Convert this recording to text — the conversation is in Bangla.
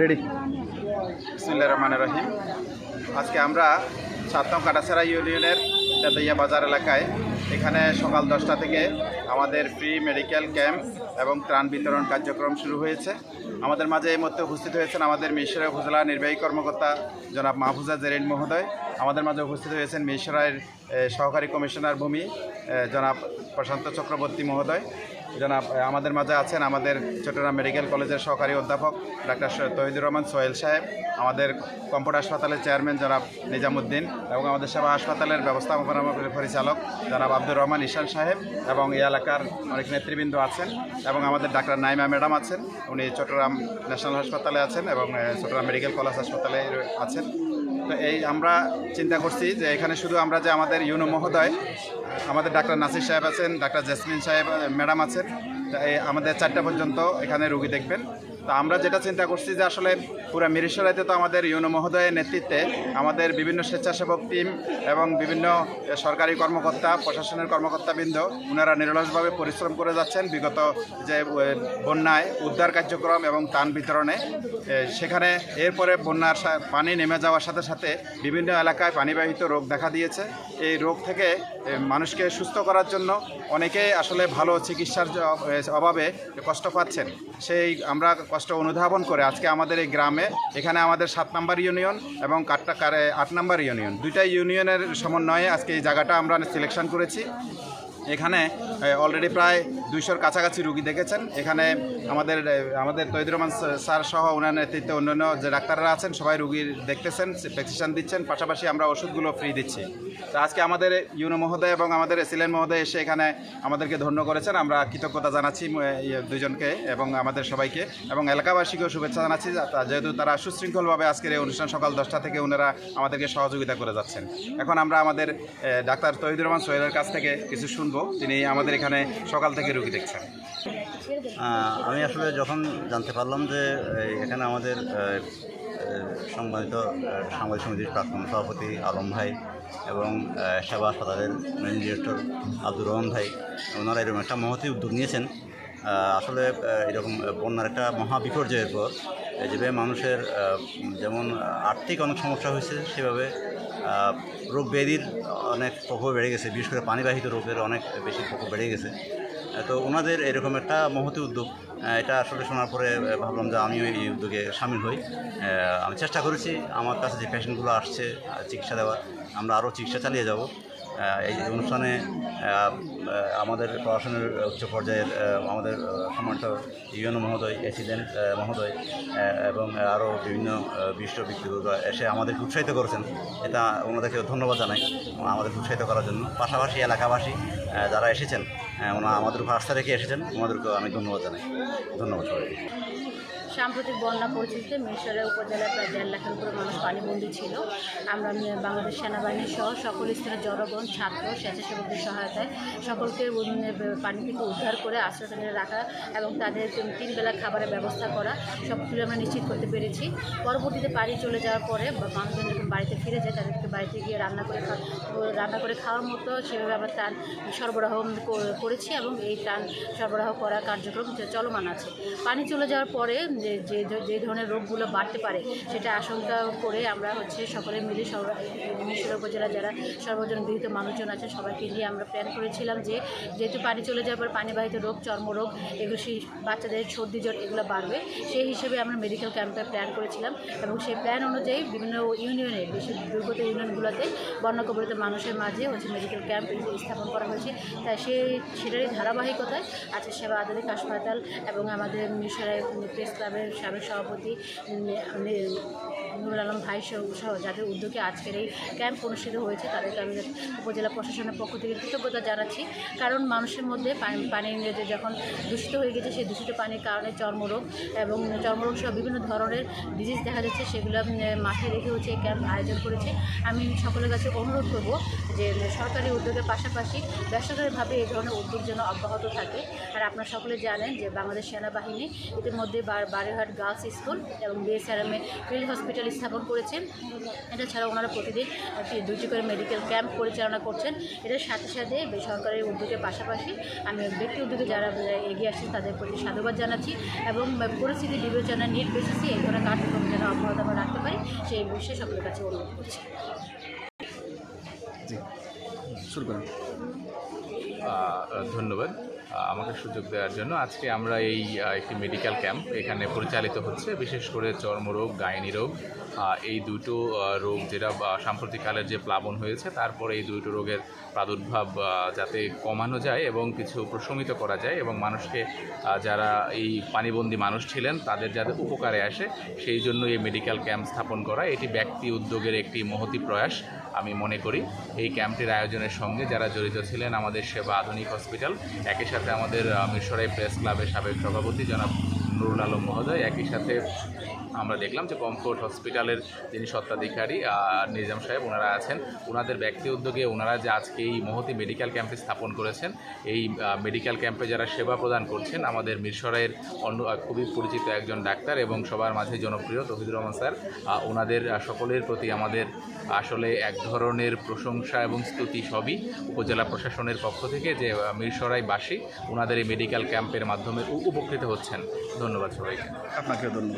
রেডি বিসমুল্লাহ রহমান রহিম। আজকে আমরা সাতম কাটাছাড়া ইউনিয়নের তেতাইয়া বাজার এলাকায় এখানে সকাল দশটা থেকে আমাদের ফ্রি মেডিকেল ক্যাম্প এবং ত্রাণ বিতরণ কার্যক্রম শুরু হয়েছে। আমাদের মাঝে এই মধ্যে উপস্থিত হয়েছেন আমাদের মিশরা উপজেলা নির্বাহী কর্মকর্তা জনাব মাহফুজা জেরিন মহোদয়। আমাদের মাঝে উপস্থিত হয়েছেন মিশরার সহকারী কমিশনার ভূমি জনাব প্রশান্ত চক্রবর্তী মহোদয়। জনাব আমাদের মাঝে আছেন আমাদের চট্টগ্রাম মেডিকেল কলেজের সহকারী অধ্যাপক ডাক্তার তহিদুর রহমান সোহেল সাহেব, আমাদের কম্পিউটার হাসপাতালের চেয়ারম্যান জনাব নিজামুদ্দিন এবং আমাদের সেবা হাসপাতালের ব্যবস্থাপনা পরিচালক জনাব আব্দুর রহমান ঈশান সাহেব এবং এই এলাকার অনেক নেতৃবৃন্দ আছেন এবং আমাদের ডাক্তার নাইমা ম্যাডাম আছেন। উনি চট্টগ্রাম ন্যাশনাল হাসপাতালে আছেন এবং চট্টগ্রাম মেডিকেল কলেজ হাসপাতালে আছেন। তো এই আমরা চিন্তা করছি যে এখানে শুধু আমরা যে আমাদের ইউনো মহোদয়, আমাদের ডাক্তার নাসির সাহেব আছেন, ডাক্তার জেসমিন সাহেব ম্যাডাম আছেন আমাদের চারটা পর্যন্ত এখানে রুগী দেখবেন। তো, আমরা যেটা চিন্তা করছি যে আসলে পুরো মিরিশরাইতে তো আমাদের ইউনো মহোদয়ের নেতৃত্বে আমাদের বিভিন্ন স্বেচ্ছাসেবক টিম এবং বিভিন্ন সরকারি কর্মকর্তা, প্রশাসনের কর্মকর্তাবৃন্দ ওনারা নিরলসভাবে পরিশ্রম করে যাচ্ছেন বিগত যে বন্যায় উদ্ধার কার্যক্রম এবং ত্রাণ বিতরণে। সেখানে এরপরে বন্যার পানি নেমে যাওয়ার সাথে সাথে বিভিন্ন এলাকায় পানিবাহিত রোগ দেখা দিয়েছে। এই রোগ থেকে মানুষকে সুস্থ করার জন্য অনেকেই আসলে ভালো চিকিৎসার অভাবে কষ্ট পাচ্ছেন। সেই আমরা কষ্ট অনুধাবন করে আজকে আমাদের এই গ্রামে, এখানে আমাদের সাত নম্বর ইউনিয়ন এবং কাটটা কারে আট নম্বর ইউনিয়ন। দুইটা ইউনিয়নের সমন্বয়ে আজকে এই জায়গাটা আমরা সিলেকশন করেছি। এখানে অলরেডি প্রায় দুইশোর কাছাকাছি রুগী দেখেছেন। এখানে আমাদের আমাদের তৈদুর রহমান স্যার সহ ওনার নেতৃত্বে অন্যান্য যে ডাক্তাররা আছেন সবাই রুগীর দেখতেছেন প্রেসক্রিপশন দিচ্ছেন পাশাপাশি আমরা ওষুধগুলো ফ্রি দিচ্ছি। তো আজকে আমাদের ইউনো মহোদয় এবং আমাদের এসিলেন মহোদয় এসে এখানে আমাদেরকে ধন্য করেছেন। আমরা কৃতজ্ঞতা জানাচ্ছি ইয়ে, দুইজনকে এবং আমাদের সবাইকে। এবং এলাকাবাসীকেও শুভেচ্ছা জানাচ্ছি যেহেতু তারা সুশৃঙ্খলভাবে আজকের এই অনুষ্ঠান সকাল দশটা থেকে ওনারা আমাদেরকে সহযোগিতা করে যাচ্ছেন। এখন আমরা আমাদের ডাক্তার তহিদুর রহমান সোহেলের কাছ থেকে কিছু শুনব। তিনি আমাদের এখানে সকাল থেকে রুগী দেখছেন। আমি আসলে যখন জানতে পারলাম যে এখানে আমাদের সম্মানিত সাংবাদিক সমিতির প্রাক্তন সভাপতি আলম ভাই এবং সেবা হাসপাতালের ম্যানেজিং ডিরেক্টর আব্দুর রহমান ভাই, ওনারা এরকম একটা মহতি উদ্যোগ নিয়েছেন। আসলে এরকম বন্যার একটা মহা বিপর্যয়ের পর যেভাবে মানুষের যেমন আর্থিক অনেক সমস্যা হয়েছে সেভাবে রোগ ব্যাধির অনেক প্রভাব বেড়ে গেছে, বিশেষ করে পানিবাহিত রোগের অনেক বেশি প্রভাব বেড়ে গেছে। তো ওনাদের এরকম একটা মহতি উদ্যোগ এটা আসলে শোনার পরে ভাবলাম যে আমিও এই উদ্যোগে সামিল হই। আমি চেষ্টা করেছি, আমার কাছে যে পেশেন্টগুলো আসছে চিকিৎসা দেওয়ার, আমরা আরও চিকিৎসা চালিয়ে যাব। এই অনুষ্ঠানে আমাদের প্রশাসনের উচ্চ পর্যায়ের আমাদের সম্মানিত ইউএনও মহোদয়, এসিডেন্ট মহোদয় এবং আরও বিভিন্ন বিশিষ্ট ব্যক্তিবর্গ এসে আমাদেরকে উৎসাহিত করেছেন। এটা ওনাদেরকে ধন্যবাদ জানাই আমাদের উৎসাহিত করার জন্য। পাশাপাশি এলাকাবাসী যারা এসেছেন ওনারা আমাদের উপর রেখে এসেছেন, ওনাদেরকেও আমি ধন্যবাদ জানাই। ধন্যবাদ সবাইকে। সাম্প্রতিক বন্যা পরিস্থিতিতে মিরসরের উপজেলায় প্রায় দেড় লাখের উপরে মানুষ পানিবন্দী ছিল। আমরা বাংলাদেশ সেনাবাহিনী সহ সকল স্তরের জনগণ, ছাত্র, স্বেচ্ছাসেবকদের সহায়তায় সকলকে পানি থেকে উদ্ধার করে আশ্রয়কেন্দ্রে রাখা এবং তাদের তিন- বেলা খাবারের ব্যবস্থা করা সবগুলো আমরা নিশ্চিত করতে পেরেছি। পরবর্তীতে পানি চলে যাওয়ার পরে মানুষজন যখন বাড়িতে ফিরে যায়, তাদেরকে বাড়িতে গিয়ে রান্না করে রান্না করে খাওয়ার মতো সেভাবে আমরা ত্রাণ সরবরাহ করেছি এবং এই ত্রাণ সরবরাহ করার কার্যক্রম চলমান আছে। পানি চলে যাওয়ার পরে যে যে যে ধরনের রোগগুলো বাড়তে পারে, সেটা আশঙ্কা করে আমরা হচ্ছে সকলে মিলে মিশর উপজেলা যারা সর্বজন গৃহীত মানুষজন আছে, সবাইকে নিয়ে আমরা প্ল্যান করেছিলাম যে, যেহেতু পানি চলে যাওয়ার পর পানিবাহিত রোগ, চর্মরোগ, এগুলো সেই বাচ্চাদের সর্দি জ্বর এগুলো বাড়বে, সেই হিসেবে আমরা মেডিকেল ক্যাম্পের প্ল্যান করেছিলাম এবং সেই প্ল্যান অনুযায়ী বিভিন্ন ইউনিয়নে বেশি দুর্গত ইউনিয়নগুলোতে বন্যাকবলিত মানুষের মাঝে হচ্ছে মেডিকেল ক্যাম্প স্থাপন করা হয়েছে। তাই সেই সেটারই ধারাবাহিকতায় আছে সেবা আধুনিক হাসপাতাল এবং আমাদের মিশরের প্রেস ক্লাবের সাবেক সভাপতি নুরুল আলম ভাই সহ যাদের উদ্যোগে আজকের এই ক্যাম্প অনুষ্ঠিত হয়েছে তাদেরকে আমি উপজেলা প্রশাসনের পক্ষ থেকে কৃতজ্ঞতা জানাচ্ছি। কারণ মানুষের মধ্যে পানি যখন দূষিত হয়ে গেছে, সেই দূষিত পানির কারণে চর্মরোগ এবং চর্মরোগ সহ বিভিন্ন ধরনের ডিজিজ দেখা যাচ্ছে, সেগুলো মাথায় রেখে হচ্ছে এই ক্যাম্প আয়োজন করেছে। আমি সকলের কাছে অনুরোধ করব যে, সরকারি উদ্যোগের পাশাপাশি বেসরকারিভাবে এই ধরনের উদ্যোগ যেন অব্যাহত থাকে। আর আপনারা সকলে জানেন যে বাংলাদেশ সেনাবাহিনী ইতিমধ্যে বার বারে বাগেরহাট গার্লস স্কুল এবং বিএসআরএমে ফিল্ড হসপিটাল স্থাপন করেছেন। এটা ছাড়া ওনারা প্রতিদিন একটি দুইটি করে মেডিকেল ক্যাম্প পরিচালনা করছেন। এটার সাথে সাথে বেসরকারি উদ্যোগের পাশাপাশি আমি ব্যক্তি উদ্যোগে যারা এগিয়ে আসছেন তাদের প্রতি সাধুবাদ জানাচ্ছি এবং পরিস্থিতি বিবেচনা নিট বেসিসে এই ধরনের কার্যক্রম যেন অব্যাহত আমরা রাখতে পারি সেই বিষয়ে সকলের কাছে অনুরোধ করছি। শুরু করেন। ধন্যবাদ। আমাকে সুযোগ দেওয়ার জন্য আজকে আমরা এই একটি মেডিকেল ক্যাম্প এখানে পরিচালিত হচ্ছে। বিশেষ করে চর্মরোগ, গাইনি রোগ এই দুটো রোগ যেটা সাম্প্রতিককালের যে প্লাবন হয়েছে, তারপরে এই দুটো রোগের প্রাদুর্ভাব যাতে কমানো যায় এবং কিছু প্রশমিত করা যায় এবং মানুষকে যারা এই পানিবন্দী মানুষ ছিলেন, তাদের যাতে উপকারে আসে, সেই জন্য এই মেডিকেল ক্যাম্প স্থাপন করা। এটি ব্যক্তি উদ্যোগের একটি মহতি প্রয়াস। আমি মনে করি এই ক্যাম্পটির আয়োজনের সঙ্গে যারা জড়িত ছিলেন আমাদের সেবা আধুনিক হসপিটাল, একই সাথে আমাদের মিশরাই প্রেস ক্লাবের সাবেক সভাপতি জনাব নুরুল আলম মহোদয়। একই সাথে আমরা দেখলাম যে কমফোর্ট হসপিটালের যিনি সত্ত্বাধিকারী নিজাম সাহেব, ওনারা আছেন। ওনাদের ব্যক্তি উদ্যোগে ওনারা যে আজকে এই মহতি মেডিকেল ক্যাম্পে স্থাপন করেছেন, এই মেডিকেল ক্যাম্পে যারা সেবা প্রদান করছেন, আমাদের মিরসরাইয়ের অন্য খুবই পরিচিত একজন ডাক্তার এবং সবার মাঝে জনপ্রিয় তহিদুর রহমান স্যার। ওনাদের সকলের প্রতি আমাদের আসলে এক ধরনের প্রশংসা এবং স্তুতি সবই উপজেলা প্রশাসনের পক্ষ থেকে যে মিরসরাইবাসী ওনাদের এই মেডিকেল ক্যাম্পের মাধ্যমে উপকৃত হচ্ছেন। ধন্যবাদ সবাইকে। আপনাকে ধন্যবাদ।